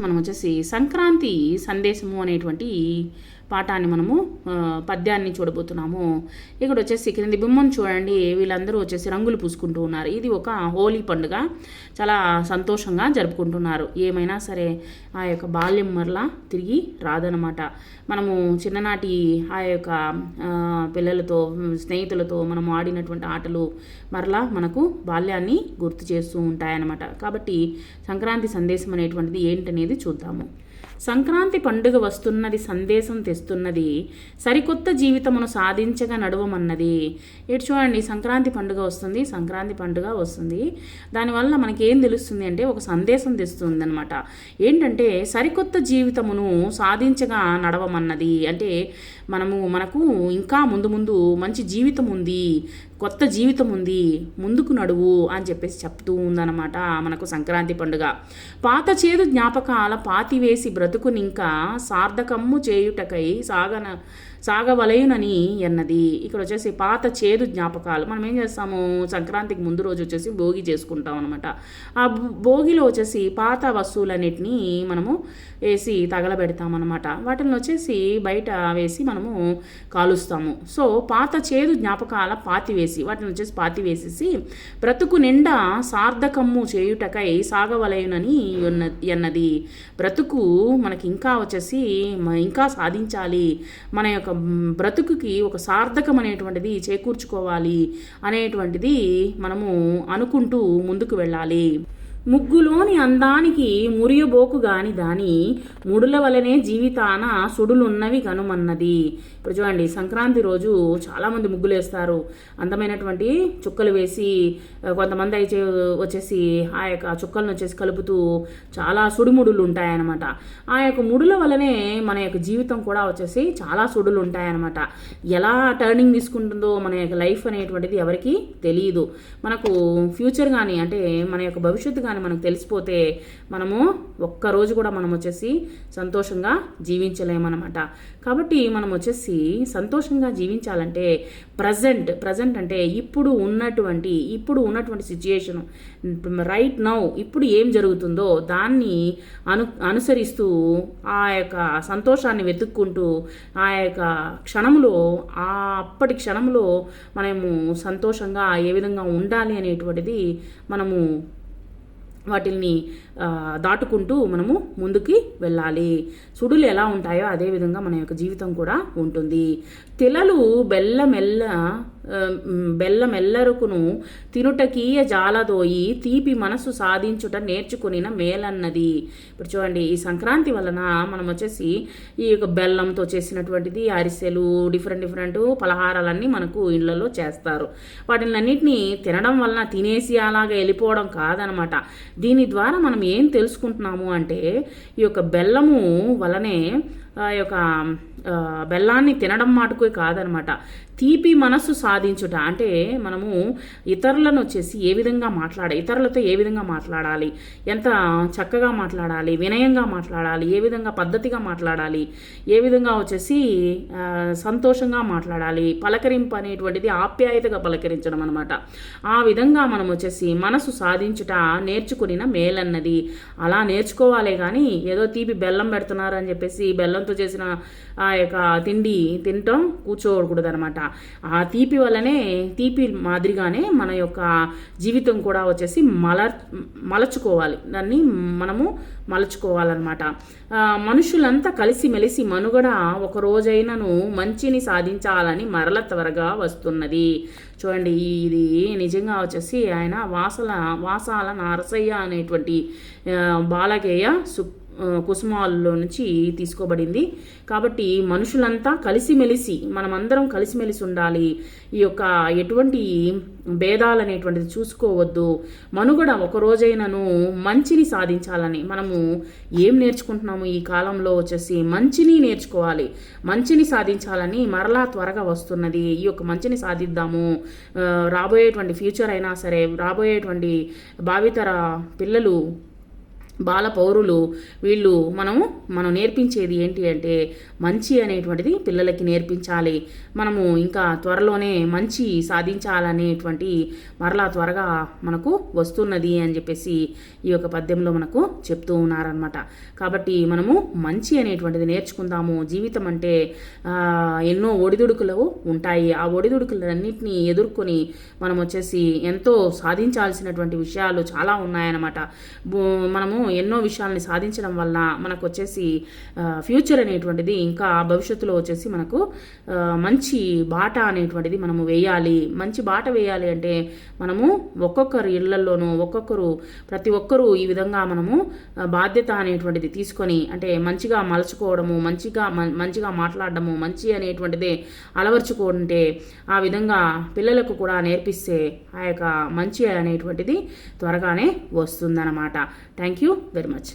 మనం వచ్చేసి సంక్రాంతి సందేశము అనేటువంటి పాఠాన్ని మనము పద్యాన్ని చూడబోతున్నాము. ఇక్కడ వచ్చేసి క్రింది బిమ్మం చూడండి. వీళ్ళందరూ వచ్చేసి రంగులు పూసుకుంటూ ఉన్నారు. ఇది ఒక హోలీ పండుగ. చాలా సంతోషంగా జరుపుకుంటున్నారు. ఏమైనా సరే ఆ యొక్క బాల్యం మరలా తిరిగి రాదనమాట మనము చిన్ననాటి ఆ యొక్క పిల్లలతో స్నేహితులతో మనం ఆడినటువంటి ఆటలు మరలా మనకు బాల్యాన్ని గుర్తు చేస్తూ ఉంటాయన్నమాట. కాబట్టి సంక్రాంతి సందేశం అనేటువంటిది ఏంటనేది చూద్దాము. సంక్రాంతి పండుగ వస్తున్నది సందేశం తెస్తున్నది. సరికొత్త జీవితమును సాధించగా నడవమన్నది. ఇటు చూడండి సంక్రాంతి పండుగ వస్తుంది సంక్రాంతి పండుగ వస్తుంది. దానివల్ల మనకి ఏం తెలుస్తుంది అంటే ఒక సందేశం తెస్తుంది అనమాట ఏంటంటే సరికొత్త జీవితమును సాధించగా నడవమన్నది. అంటే మనము మనకు ఇంకా ముందు ముందు మంచి జీవితం ఉంది కొత్త జీవితం ఉంది ముందుకు నడువు అని చెప్పేసి చెప్తూ ఉందన్నమాట మనకు సంక్రాంతి పండుగ. పాత చేదు జ్ఞాపకాల పాతివేసి బ్రతుకునింకా సార్థకమ్ము చేయుటకై సాగన సాగవలయునని అన్నది ఇక్కడ వచ్చేసి పాత చేదు జ్ఞాపకాలు. మనం ఏం చేస్తాము? సంక్రాంతికి ముందు రోజు వచ్చేసి భోగి చేసుకుంటాం అనమాట ఆ భోగిలో వచ్చేసి పాత వస్తువులన్నిటినీ మనము వేసి తగలబెడతాం అనమాట వాటిని వచ్చేసి బయట వేసి మనము కాలుస్తాము. సో పాత చేదు జ్ఞాపకాల పాతి వేసి వాటిని వచ్చేసి పాతివేసేసి బ్రతుకు నిండా సార్థకమ్ము చేయుటకై సాగవలయునని ఎన్నది. బ్రతుకు మనకి ఇంకా వచ్చేసి ఇంకా సాధించాలి. మన యొక్క బ్రతుకుకి ఒక సార్థకం అనేటువంటిది చేకూర్చుకోవాలి అనేటువంటిది మనము అనుకుంటూ ముందుకు వెళ్ళాలి. ముగ్గులోని అందానికి మురియబోకు గాని దాని ముడుల వలనే జీవితాన సుడులున్నవి కనుమన్నది. ఇప్పుడు చూడండి సంక్రాంతి రోజు చాలామంది ముగ్గులు వేస్తారు. అందమైనటువంటి చుక్కలు వేసి కొంతమంది అయితే వచ్చేసి ఆ యొక్క చుక్కలను వచ్చేసి కలుపుతూ చాలా సుడిముడులు ఉంటాయన్నమాట ఆ యొక్క ముడుల వలనే మన యొక్క జీవితం కూడా వచ్చేసి చాలా సుడులు ఉంటాయన్నమాట ఎలా టర్నింగ్ తీసుకుంటుందో మన యొక్క లైఫ్ అనేటువంటిది ఎవరికి తెలియదు మనకు ఫ్యూచర్ కానీ అంటే మన యొక్క భవిష్యత్తు కానీ మనకు తెలిసిపోతే మనము ఒక్క రోజు కూడా మనం వచ్చేసి సంతోషంగా జీవించలేమన్నమాట. కాబట్టి మనం వచ్చేసి సంతోషంగా జీవించాలంటే ప్రజెంట్ ప్రజెంట్ అంటే ఇప్పుడు ఉన్నటువంటి ఇప్పుడు ఉన్నటువంటి సిచ్యుయేషన్ రైట్ నౌ ఇప్పుడు ఏం జరుగుతుందో దాన్ని అను అనుసరిస్తూ ఆ యొక్క సంతోషాన్ని వెతుక్కుంటూ ఆ యొక్క క్షణంలో ఆ అప్పటి క్షణంలో మనము సంతోషంగా ఏ విధంగా ఉండాలి అనేటువంటిది మనము వాటిల్ని దాటుకుంటూ మనము ముందుకి వెళ్ళాలి. సుడులు ఎలా ఉంటాయో అదే విధంగా మన యొక్క జీవితం కూడా ఉంటుంది. తిలలు బెల్లమెల్ల బెల్లం ఎల్లరుకును బెల్లమెల్లరుకును తినుటకీయ జాలదోయి తీపి మనసు సాధించుట నేర్చుకునిన మేలన్నది. ఇప్పుడు చూడండి ఈ సంక్రాంతి వలన మనం వచ్చేసి ఈ యొక్క బెల్లంతో చేసినటువంటిది అరిసెలు డిఫరెంట్ డిఫరెంట్ పలహారాలన్నీ మనకు ఇళ్ళలో చేస్తారు. వాటిని అన్నింటినీ తినడం వలన తినేసి అలాగే వెళ్ళిపోవడం కాదనమాట. దీని ద్వారా మనం ఏం తెలుసుకుంటున్నాము అంటే ఈ యొక్క బెల్లము వలనే యొక్క బెల్లాన్ని తినడం మాటకు కాదనమాట. తీపి మనస్సు సాధించుట అంటే మనము ఇతరులను వచ్చేసి ఏ విధంగా మాట్లాడాలి ఇతరులతో ఏ విధంగా మాట్లాడాలి ఎంత చక్కగా మాట్లాడాలి వినయంగా మాట్లాడాలి ఏ విధంగా పద్ధతిగా మాట్లాడాలి ఏ విధంగా వచ్చేసి సంతోషంగా మాట్లాడాలి పలకరింపు అనేటువంటిది ఆప్యాయతగా పలకరించడం అనమాట. ఆ విధంగా మనం వచ్చేసి మనసు సాధించుట నేర్చుకునిన మేలన్నది. అలా నేర్చుకోవాలి కానీ ఏదో తీపి బెల్లం పెడుతున్నారని చెప్పేసి బెల్లం బెల్లంతో చేసిన ఆ యొక్క తిండి తినటం కూర్చోకూడదు అనమాట ఆ తీపి వల్లనే తీపి మాదిరిగానే మన యొక్క జీవితం కూడా వచ్చేసి మల మలచుకోవాలి. దాన్ని మనము మలచుకోవాలన్నమాట. మనుషులంతా మనుషులంతా కలిసిమెలిసి మనుగడ ఒక రోజైనను మంచిని సాధించాలని మరల త్వరగా వస్తున్నది. చూడండి ఇది నిజంగా వచ్చేసి ఆయన వాసల వాసాల నారసయ్య అనేటువంటి బాలకేయ సు కుసుమాల్లో నుంచి తీసుకోబడింది. కాబట్టి మనుషులంతా కలిసిమెలిసి మనమందరం కలిసిమెలిసి ఉండాలి. ఈ యొక్క ఎటువంటి భేదాలు అనేటువంటిది చూసుకోవద్దు. మనుగడ ఒకరోజైనను మంచిని సాధించాలని మనము ఏం నేర్చుకుంటున్నాము ఈ కాలంలో వచ్చేసి? మంచిని నేర్చుకోవాలి. మంచిని సాధించాలని మరలా త్వరగా వస్తున్నది. ఈ యొక్క మంచిని సాధిద్దాము. రాబోయేటువంటి ఫ్యూచర్ అయినా సరే రాబోయేటువంటి భావితర పిల్లలు బాల పౌరులు వీళ్ళు మనము మనం నేర్పించేది ఏంటి అంటే మంచి అనేటువంటిది పిల్లలకి నేర్పించాలి. మనము ఇంకా త్వరలోనే మంచి సాధించాలనేటువంటి మరలా త్వరగా మనకు వస్తున్నది అని చెప్పేసి ఈ యొక్క పద్యంలో మనకు చెప్తూ ఉన్నారనమాట కాబట్టి మనము మంచి అనేటువంటిది నేర్చుకుందాము. జీవితం అంటే ఎన్నో ఒడిదుడుకులు ఉంటాయి. ఆ ఒడిదుడుకులన్నింటినీ ఎదుర్కొని మనం వచ్చేసి ఎంతో సాధించాల్సినటువంటి విషయాలు చాలా ఉన్నాయన్నమాట. మనము ఎన్నో విషయాల్ని సాధించడం వల్ల మనకు వచ్చేసి ఫ్యూచర్ అనేటువంటిది ఇంకా భవిష్యత్తులో వచ్చేసి మనకు మంచి బాట అనేటువంటిది మనము వేయాలి. మంచి బాట వేయాలి అంటే మనము ఒక్కొక్కరు ఇళ్ళలోనూ ఒక్కొక్కరు ప్రతి ఒక్కరూ ఈ విధంగా మనము బాధ్యత అనేటువంటిది తీసుకొని అంటే మంచిగా మలుచుకోవడము మంచిగా మంచిగా మాట్లాడడము మంచి అనేటువంటిదే అలవర్చుకుంటే ఆ విధంగా పిల్లలకు కూడా నేర్పిస్తే ఆ యొక్క మంచి అనేటువంటిది త్వరగానే వస్తుందన్నమాట. Thank you. Very much